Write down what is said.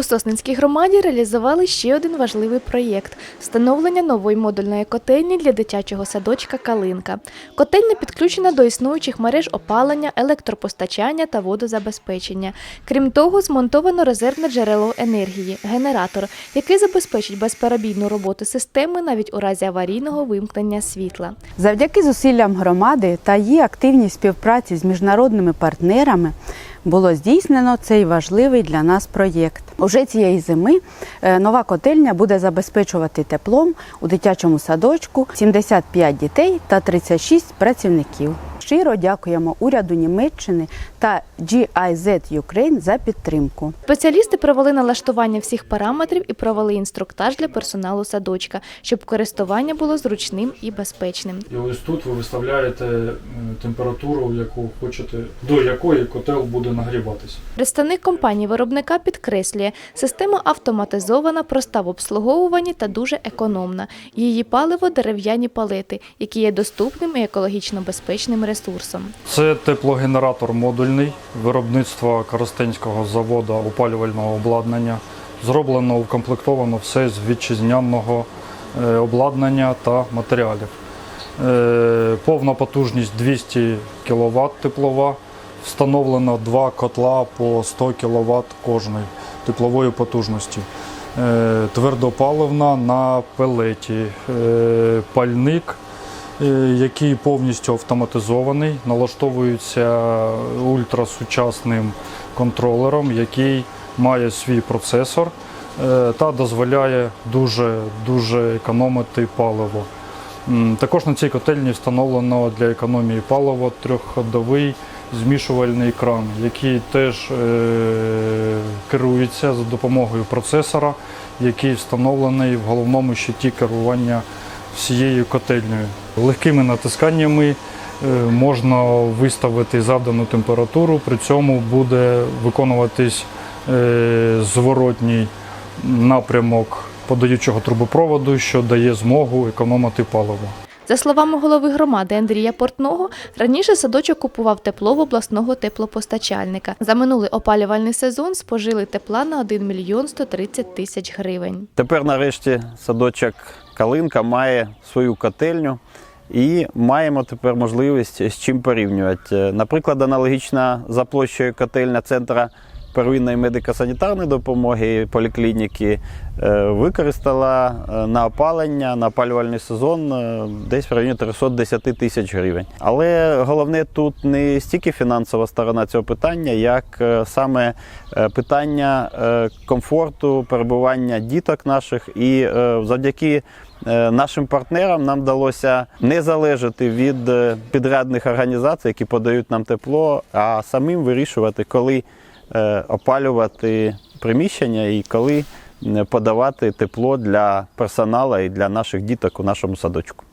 У Сосненській громаді реалізували ще один важливий проєкт встановлення нової модульної котельні для дитячого садочка Калинка. Котельня підключена до існуючих мереж опалення, електропостачання та водозабезпечення. Крім того, змонтовано резервне джерело енергії генератор, який забезпечить безперебійну роботу системи навіть у разі аварійного вимкнення світла. Завдяки зусиллям громади та її активній співпраці з міжнародними партнерами було здійснено цей важливий для нас проєкт. Уже цієї зими е, нова котельня буде забезпечувати теплом у дитячому садочку 75 дітей та 36 працівників. Щиро дякуємо уряду Німеччини та GIZ Ukraine за підтримку. Спеціалісти провели налаштування всіх параметрів і провели інструктаж для персоналу садочка, щоб користування було зручним і безпечним. І ось тут ви виставляєте температуру, яку хочете, до якої котел буде нагріватися. Представник компанії виробника підкреслює, система автоматизована, проста в обслуговуванні та дуже економна. Її паливо дерев'яні палети, які є доступним і екологічно безпечним ресурсом. Це теплогенератор модульний виробництва Коростенського заводу опалювального обладнання. Зроблено укомплектовано все з вітчизняного е, обладнання та матеріалів. Е, Повна потужність 200 кВт теплова. Встановлено два котла по 100 кВт кожної теплової потужності. Е, Твердопаливна на пелеті. Пальник який повністю автоматизований, налаштовується ультрасучасним контролером, який має свій процесор е, та дозволяє дуже, дуже економити паливо. Також на цій котельні встановлено для економії палива трьохходовий змішувальний кран, який теж е, керується за допомогою процесора, який встановлений в головному щиті керування всією котельнею. Легкими натисканнями е, можна виставити завдану температуру, при цьому буде виконуватись е, зворотній напрямок подаючого трубопроводу, що дає змогу економити паливо. За словами голови громади Андрія Портного, раніше садочок купував тепло в обласного теплопостачальника. За минулий опалювальний сезон спожили тепла на 1 мільйон 130 тисяч гривень. Тепер нарешті садочок Калинка має свою котельню і маємо тепер можливість з чим порівнювати. Наприклад, аналогічна за площею котельня центра первинної медико-санітарної допомоги поліклініки е, використала е, на опалення на опалювальний сезон е, десь в районі 310 тисяч гривень. Але головне тут не стільки фінансова сторона цього питання, як саме питання комфорту перебування діток наших і завдяки. Нашим партнерам нам вдалося не залежати від підрядних організацій, які подають нам тепло, а самим вирішувати, коли опалювати приміщення і коли е, подавати тепло для персоналу і для наших діток у нашому садочку.